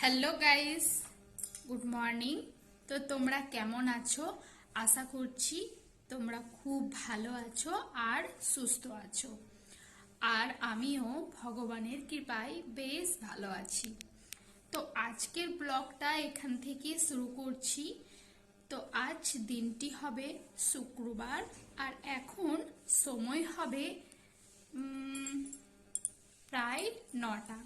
Hello guys good morning তো তোমরা কেমন আছো? আশা করছি তোমরা খুব ভালো আছো আর সুস্থ আছো। আর আমিও ভগবানের কৃপায় বেশ ভালো আছি। তো আজকের ব্লগটা এখান থেকে শুরু করছি। তো আজ দিনটি হবে শুক্রবার আর এখন সময় হবে প্রায় নটা।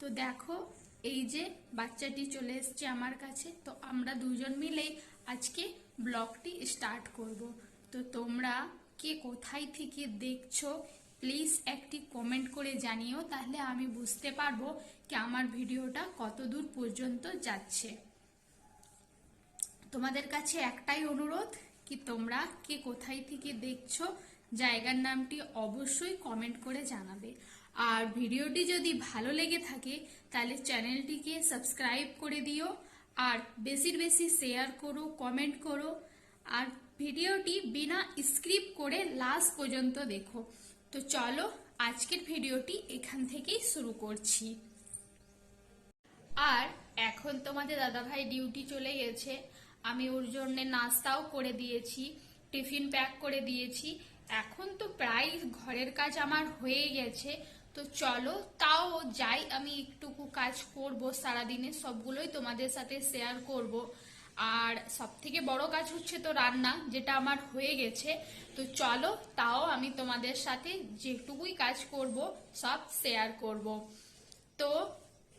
তো দেখো এই যে বাচ্চাটি চলে এসছে আমার কাছে, তো আমরা দুজন মিলেই আজকে ব্লগটি স্টার্ট করব। তো তোমরা কে কোথায় থেকে দেখছ, প্লিজ একটি কমেন্ট করে জানিও, তাহলে আমি বুঝতে পারব কি আমার ভিডিওটা কত দূর পর্যন্ত যাচ্ছে। তোমাদের কাছে একটাই অনুরোধ, কি তোমরা কে কোথায় থেকে দেখছ, জায়গার নামটি অবশ্যই কমেন্ট করে জানাবে। আর ভিডিওটি যদি ভালো লেগে থাকে, তাহলে চ্যানেলটিকে সাবস্ক্রাইব করে দিও, আর বেশির বেশি শেয়ার করো, কমেন্ট করো, আর ভিডিওটি বিনা স্ক্রিপ্ট করে লাস্ট পর্যন্ত দেখো। তো চলো, আজকের ভিডিওটি এখান থেকেই শুরু করছি। আর এখন তোমাদের দাদাভাই ডিউটি চলে গেছে। আমি ওর জন্যে নাস্তাও করে দিয়েছি, টিফিন প্যাক করে দিয়েছি। এখন তো প্রায় ঘরের কাজ আমার হয়ে গেছে। তো চলো, তাও যাই, আমি একটুকু কাজ করব সারাদিনে, সবগুলোই তোমাদের সাথে শেয়ার করব। আর সব থেকে বড় কাজ হচ্ছে তো রান্না, যেটা আমার হয়ে গেছে। তো চলো, তাও আমি তোমাদের সাথে যেটুকুই কাজ করব, সব শেয়ার করব। তো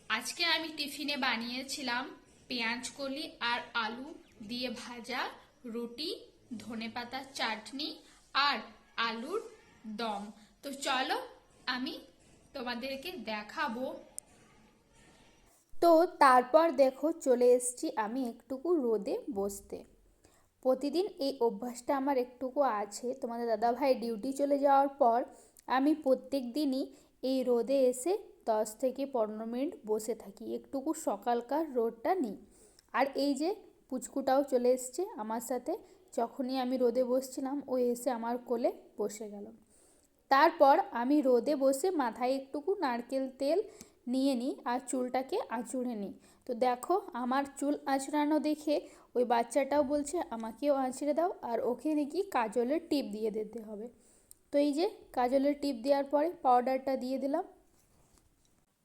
আজকে আমি টিফিনে বানিয়েছিলাম পেঁয়াজ কলি আর আলু দিয়ে ভাজা রুটি, ধনে ধনেপাতার চাটনি আর আলুর দম। তো চলো, আমি তোমাদেরকে দেখাবো। তো তারপর দেখো চলে এসেছি আমি একটুকু রোদে বসতে। প্রতিদিন এই অভ্যাসটা আমার একটুকু আছে। তোমাদের দাদাভাই ডিউটি চলে যাওয়ার পর আমি প্রত্যেক দিনই এই রোদে এসে দশ থেকে পনেরো মিনিট বসে থাকি। একটুকু সকালকার রোদটা নিই। আর এই যে পুচকুটাও চলে এসছে আমার সাথে। যখনই আমি রোদে বসছিলাম, ও এসে আমার কোলে বসে গেল। তারপর আমি রোদে বসে মাথায় একটুকু নারকেল তেল নিয়ে নিই আর চুলটাকে আঁচড়ে নিই। তো দেখো আমার চুল আঁচড়ানো দেখে ওই বাচ্চাটাও বলছে, আমাকেও আঁচড়ে দাও আর ওকে নাকি কাজলের টিপ দিয়ে দিতে হবে। তো এই যে কাজলের টিপ দেওয়ার পরে পাউডারটা দিয়ে দিলাম।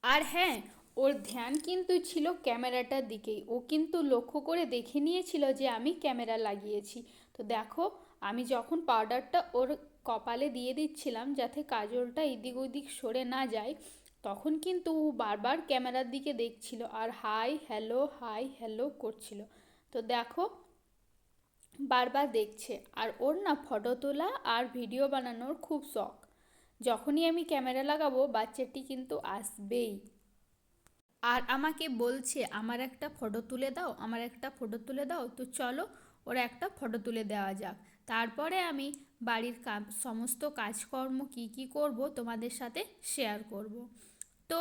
আর হ্যাঁ ওর ধ্যান কিন্তু ছিল ক্যামেরাটার দিকেই। ও কিন্তু লক্ষ্য করে দেখে নিয়েছিল যে আমি ক্যামেরা লাগিয়েছি। তো দেখো আমি যখন পাউডারটা ওর কপালে দিয়ে দিচ্ছিলাম যাতে কাজলটা এদিক ওদিক সরে না যায়। তখন কিন্তু ও বারবার ক্যামেরার দিকে দেখছিল আর হাই হ্যালো হাই হ্যালো করছিল। তো দেখো, বারবার দেখছে। আর ওর না ফটো তোলা আর ভিডিও বানানোর খুব শখ। যখনই আমি ক্যামেরা লাগাবো, বাচ্চাটি কিন্তু আসবেই। আর আমাকে বলছে, আমার একটা ফটো তুলে দাও, আমার একটা ফটো তুলে দাও, তো চলো ওর একটা ফটো তুলে দেওয়া যাক। তারপরে আমি বাড়ির সমস্ত কাজকর্ম কি কি করব তোমাদের সাথে শেয়ার করব। তো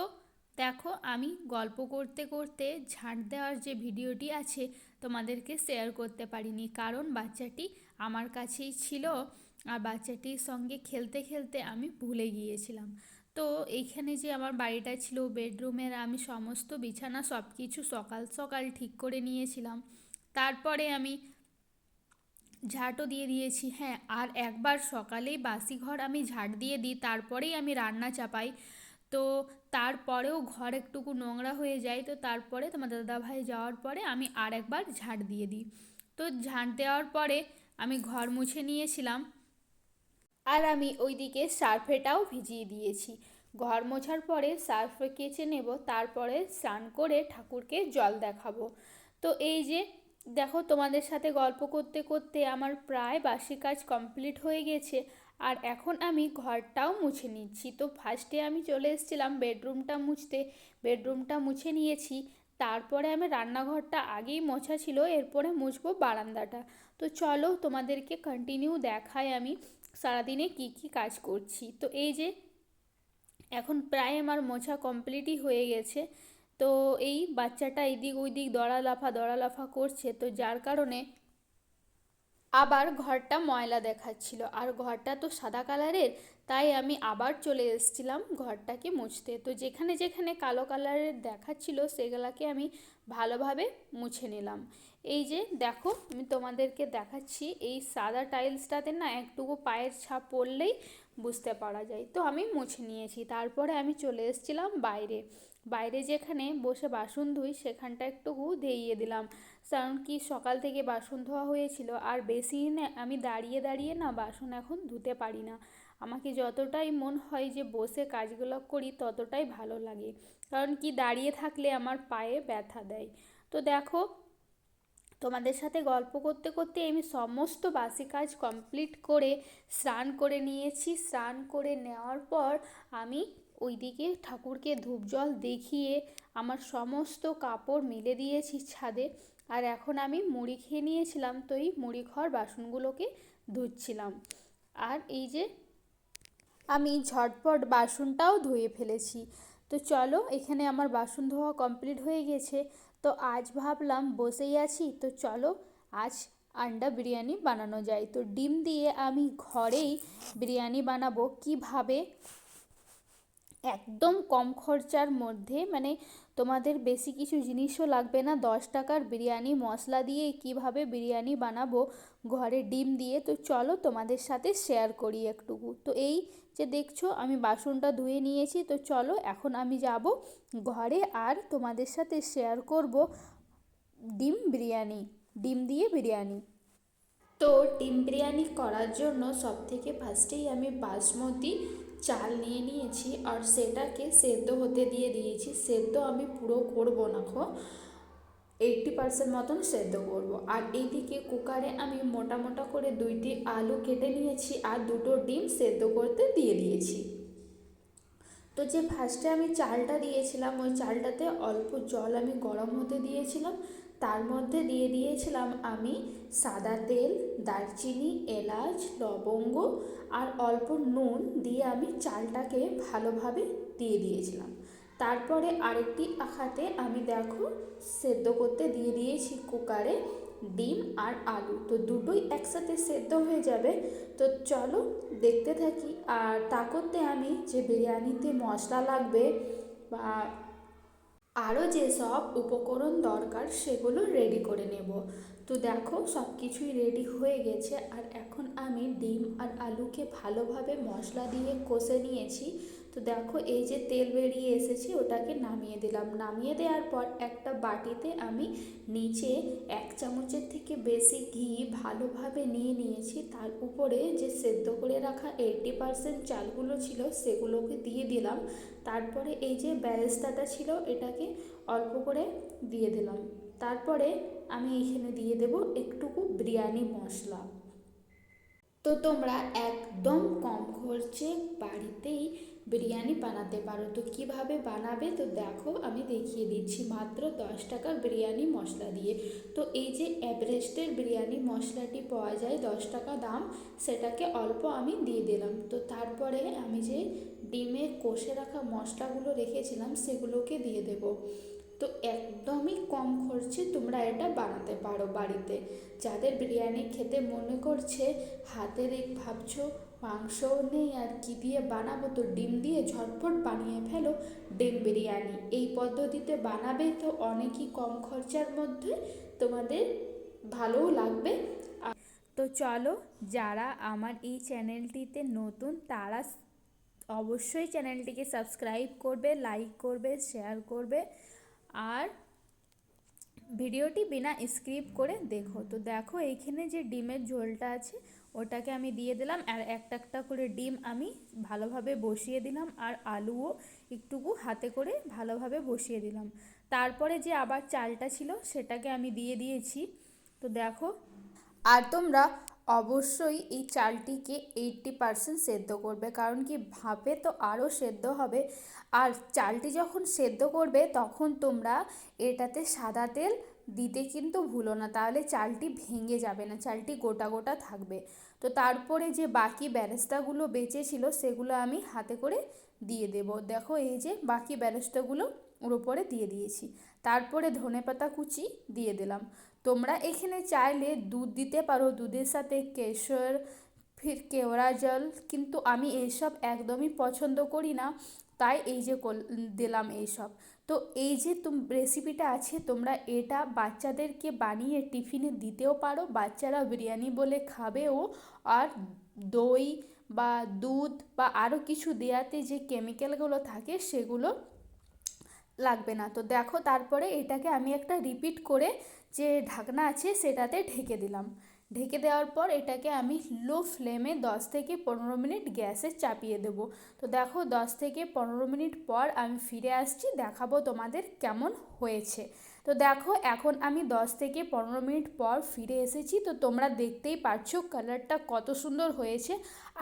দেখো আমি গল্প করতে করতে ঝাঁট দেওয়ার যে ভিডিওটি আছে তোমাদেরকে শেয়ার করতে পারিনি। কারণ বাচ্চাটি আমার কাছেই ছিল আর বাচ্চাটির সঙ্গে খেলতে খেলতে আমি ভুলে গিয়েছিলাম। তো এইখানে যে আমার বাড়িটা ছিল বেডরুমের আমি সমস্ত বিছানা সব কিছু সকাল সকাল ঠিক করে নিয়েছিলাম। তারপরে আমি ঝাঁটও দিয়ে দিয়েছি। হ্যাঁ আর একবার সকালেই বাসি ঘর আমি ঝাঁট দিয়ে দিই, তারপরেই আমি রান্না চাপাই। তো তারপরেও ঘর একটুকু নোংরা হয়ে যায়, তো তারপরে তোমার দাদাভাই যাওয়ার পরে আমি আর একবার ঝাঁট দিয়ে দিই। তো ঝাঁট দেওয়ার পরে আমি ঘর মুছে নিয়েছিলাম আর আমি ওইদিকে সার্ফেটাও ভিজিয়ে দিয়েছি। ঘর মোছার পরে সার্ফ কেচে নেব, তারপরে স্নান করে ঠাকুরকে জল দেখাবো। তো এই যে দেখো, তোমাদের সাথে গল্প করতে করতে আমার প্রায় বাসি কাজ কমপ্লিট হয়ে গেছে। আর এখন আমি ঘরটাও মুছে নিচ্ছি। তো ফার্স্টে আমি চলে এসেছিলাম বেডরুমটা মুছতে। বেডরুমটা মুছে নিয়েছি। তারপরে আমি রান্নাঘরটা আগেই মোছা ছিল, এরপরে মুছবো বারান্দাটা। তো চলো, তোমাদেরকে কন্টিনিউ দেখাই আমি সারাদিনে কি কি কাজ করছি। তো এই যে, এখন প্রায় আমার মোছা কমপ্লিটই হয়ে গেছে। তো এই বাচ্চাটা এদিক ওইদিক দড়া লাফা দড়া লাফা করছে। তো যার কারণে আবার ঘরটা ময়লা দেখাচ্ছিল। আর ঘরটা তো সাদা কালারের, তাই আমি আবার চলে এসেছিলাম ঘরটাকে মুছতে। তো যেখানে যেখানে কালো কালারের দেখাচ্ছিল, সেগুলাকে আমি ভালোভাবে মুছে নিলাম। এই যে দেখো, আমি তোমাদেরকে দেখাচ্ছি। এই সাদা টাইলসটাতে না একটুকু পায়ের ছাপ পড়লেই বুঝতে পারা যায়। তো আমি মুছে নিয়েছি। তারপরে আমি চলে এসেছিলাম বাইরে। বাইরে যেখানে বসে বাসন ধুই, সেখানটা একটুকু ধেইয়ে দিলাম। কারণ কি, সকাল থেকে বাসন ধোয়া হয়েছিল। আর বেশি আমি দাঁড়িয়ে দাঁড়িয়ে না বাসন এখন ধুতে পারি না। আমাকে যতটাই মন হয় যে বসে কাজগুলো করি, ততটাই ভালো লাগে। কারণ কি, দাঁড়িয়ে থাকলে আমার পায়ে ব্যথা দেয়। তো দেখো তোমাদের সাথে গল্প করতে করতে আমি সমস্ত বাসি কাজ কমপ্লিট করে স্নান করে নিয়েছি। স্নান করে নেওয়ার পর আমি ওইদিকে ঠাকুরকে ধূপ জল দেখিয়ে আমার সমস্ত কাপড় মেলে দিয়েছি ছাদে। আর এখন আমি মুড়ি খেয়ে নিয়েছিলাম, তো এই মুড়ি খাওয়ার বাসনগুলোকে ধুচ্ছিলাম। আর এই যে আমি ঝটপট বাসনটাও ধুয়ে ফেলেছি। তো চলো এখানে আমার বাসন ধোয়া কমপ্লিট হয়ে গেছে। তো আজ ভাবলাম বসেই আছি, তো চলো আজ আন্ডা বিরিয়ানি বানানো যায়। তো ডিম দিয়ে আমি ঘরেই বিরিয়ানি বানাবো। কীভাবে? একদম কম খরচার মধ্যে মানে তোমাদের বেশি কিছু জিনিসও লাগবে না। দশ টাকার বিরিয়ানি, মশলা দিয়ে কীভাবে বিরিয়ানি বানাবো? ঘরে ডিম দিয়ে। তো চলো তোমাদের সাথে শেয়ার করি একটুকু তো এই যে দেখছ, আমি বাসনটা ধুয়ে নিয়েছি। তো চলো এখন আমি যাব ঘরে আর তোমাদের সাথে শেয়ার করব ডিম বিরিয়ানি, ডিম দিয়ে বিরিয়ানি। তো ডিম বিরিয়ানি করার জন্য সব থেকে ফার্স্টেই আমি বাসমতি চাল নিয়ে নিয়েছি আর সেটাকে সেদ্ধ হতে দিয়ে দিয়েছি। সেদ্ধ আমি পুরো করব না খো এইটটি পার্সেন্ট মতন সেদ্ধ করব। আর এইদিকে কুকারে আমি মোটা মোটা করে দুইটি আলু কেটে নিয়েছি আর দুটো ডিম সেদ্ধ করতে দিয়ে দিয়েছি। তো যে ফার্স্টে আমি চালটা দিয়েছিলাম, ওই চালটাতে অল্প জল আমি গরম হতে দিয়েছিলাম। তার মধ্যে দিয়ে দিয়েছিলাম আমি সাদা তেল, দারচিনি, এলাচ, লবঙ্গ আর অল্প নুন দিয়ে আমি চালটাকে ভালোভাবে দিয়ে দিয়েছিলাম। তারপরে আরেকটি আখাতে আমি দেখো সেদ্ধ করতে দিয়ে দিয়েছি কুকারে। ডিম আর আলু। তো দুটোই একসাথে সেদ্ধ হয়ে যাবে। তো চলো দেখতে থাকি। আর তা করতে আমি যে বিরিয়ানিতে মশলা লাগবে বা আরও যেসব উপকরণ দরকার, সেগুলো রেডি করে নেব। তো দেখো, সব কিছুই রেডি হয়ে গেছে। আর এখন আমি ডিম আর আলুকে ভালোভাবে মশলা দিয়ে কষে নিয়েছি। তো দেখো, এই যে তেল বেরিয়ে এসেছে, ওটাকে নামিয়ে দিলাম। নামিয়ে দেওয়ার পর একটা বাটিতে আমি নিচে এক চামচের থেকে বেশি ঘি ভালোভাবে নিয়ে নিয়েছি। তার উপরে যে সেদ্ধ করে রাখা এইটি পারসেন্ট চালগুলো ছিল, সেগুলোকে দিয়ে দিলাম। তারপরে এই যে ব্যারেস্তাটা ছিল, এটাকে অল্প করে দিয়ে দিলাম। তারপরে আমি এখানে দিয়ে দেব একটুকু বিরিয়ানি মশলা। তো তোমরা একদম কম খরচে বাড়িতেই বিরিয়ানি বানাতে পারো। তো কীভাবে বানাবে? তো দেখো, আমি দেখিয়ে দিচ্ছি মাত্র দশ টাকার বিরিয়ানি মশলা দিয়ে। তো এই যে এভারেস্টের বিরিয়ানি মশলাটি পাওয়া যায় দশ টাকা দাম, সেটাকে অল্প আমি দিয়ে দিলাম। তো তারপরে আমি যে ডিমের কষে রাখা মশলাগুলো রেখেছিলাম, সেগুলোকে দিয়ে দেব। তো একদমই কম খরচে তোমরা এটা বানাতে পারো বাড়িতে। যাদের বিরিয়ানি খেতে মনে করছে, হাতের ভাবছ মাংসও নেই আর কি দিয়ে বানাবো? তো ডিম দিয়ে ঝটপট বানিয়ে ফেলো ডিম বিরিয়ানি। এই পদ্ধতিতে বানাবে তো অনেকই কম খরচার মধ্যে তোমাদের ভালোও লাগবে। তো চলো, যারা আমার এই চ্যানেলটিতে নতুন, তারা অবশ্যই চ্যানেলটিকে সাবস্ক্রাইব করবে, লাইক করবে, শেয়ার করবে আর ভিডিওটি বিনা স্ক্রিপ্ট করে দেখো। তো দেখো এইখানে যে ডিমের ঝোলটা আছে ওটাকে আমি দিয়ে দিলাম আর একটা একটা করে ডিম আমি ভালোভাবে বসিয়ে দিলাম আর আলুও একটুকু হাতে করে ভালোভাবে বসিয়ে দিলাম। তারপরে যে আবার চালটা ছিল সেটাকে আমি দিয়ে দিয়েছি। তো দেখো, আর তোমরা অবশ্যই এই চালটিকে এইটটি পারসেন্ট সেদ্ধ করবে, কারণ কি ভাপে তো আরও সেদ্ধ হবে। আর চালটি যখন সেদ্ধ করবে তখন তোমরা এটাতে সাদা তেল দিতে কিন্তু ভুলো না, তাহলে চালটি ভেঙে যাবে না, চালটি গোটা গোটা থাকবে। তো তারপরে যে বাকি ব্যারেস্তাগুলো বেঁচে ছিল সেগুলো আমি হাতে করে দিয়ে দেব। দেখো এই যে বাকি ব্যারেস্তাগুলো ওর উপরে দিয়ে দিয়েছি। তারপরে ধনেপাতা কুচি দিয়ে দিলাম। তোমরা এখানে চাইলে দুধ দিতে পারো, দুধের সাথে কেশর, ফির কেওড়া জল, কিন্তু আমি এইসব একদমই পছন্দ করি না। তাই এই যে দিলাম এইসব। তো এই যে তুম রেসিপিটা আছে, তোমরা এটা বাচ্চাদেরকে বানিয়ে টিফিনে দিতেও পারো। বাচ্চারা বিরিয়ানি বলে খাবেও আর দই বা দুধ বা আরও কিছু দেওয়াতে যে কেমিক্যালগুলো থাকে, সেগুলো লাগবে না। তো দেখো, তারপরে এটাকে আমি একটা রিপিট করে যে ঢাকনা আছে, সেটাতে ঢেকে দিলাম। ঢেকে দেওয়ার পর এটাকে আমি লো ফ্লেমে দশ থেকে পনেরো মিনিট গ্যাসে চাপিয়ে দেব। তো দেখো দশ থেকে পনেরো মিনিট পর আমি ফিরে আসছি, দেখাবো তোমাদের কেমন হয়েছে। তো দেখো, এখন আমি দশ থেকে পনেরো মিনিট পর ফিরে এসেছি। তো তোমরা দেখতেই পারছ কালারটা কত সুন্দর হয়েছে।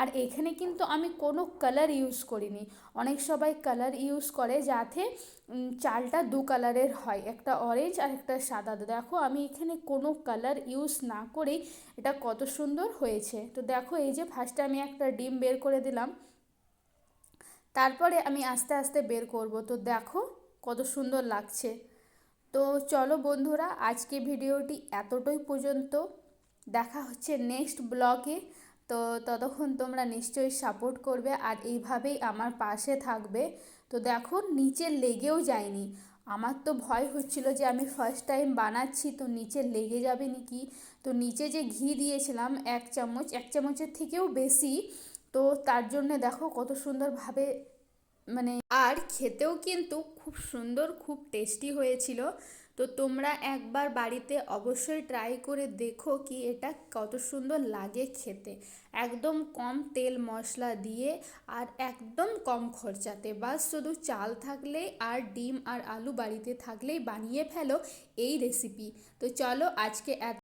আর এখানে কিন্তু আমি কোনো কালার ইউজ করিনি। অনেক সবাই কালার ইউজ করে যাতে চালটা দু কালারের হয়, একটা অরেঞ্জ আর একটা সাদা। দেখো, আমি এখানে কোনো কালার ইউজ না করেই এটা কত সুন্দর হয়েছে। তো দেখো, এই যে ফার্স্টে আমি একটা ডিম বের করে দিলাম। তারপরে আমি আস্তে আস্তে বের করব। তো দেখো, কত সুন্দর লাগছে। তো চলো বন্ধুরা, আজকে ভিডিওটি এতটাই পর্যন্ত। দেখা হচ্ছে নেক্সট ব্লগে তো ততক্ষণ তোমরা নিশ্চয়ই সাপোর্ট করবে আর এইভাবেই আমার পাশে থাকবে। তো দেখো, নিচে লেগেও যায়নি। আমার তো ভয় হচ্ছিল যে আমি ফার্স্ট টাইম বানাচ্ছি, তো নিচে লেগে যাবে নাকি? তো নিচে যে ঘি দিয়েছিলাম, এক চামচ, এক চামচের থেকেও বেশি। তো তার জন্য দেখো কত সুন্দরভাবে মানে আর খেতেও কিন্তু খুব সুন্দর, খুব টেস্টি হয়েছিল। তো তোমরা একবার বাড়িতে অবশ্যই ট্রাই করে দেখো কি এটা কত সুন্দর লাগে খেতে। একদম কম তেল মশলা দিয়ে আর একদম কম খরচাতে। বাস শুধু চাল থাকলেই আর ডিম আর আলু বাড়িতে থাকলেই বানিয়ে ফেলো এই রেসিপি তো চলো আজকে এত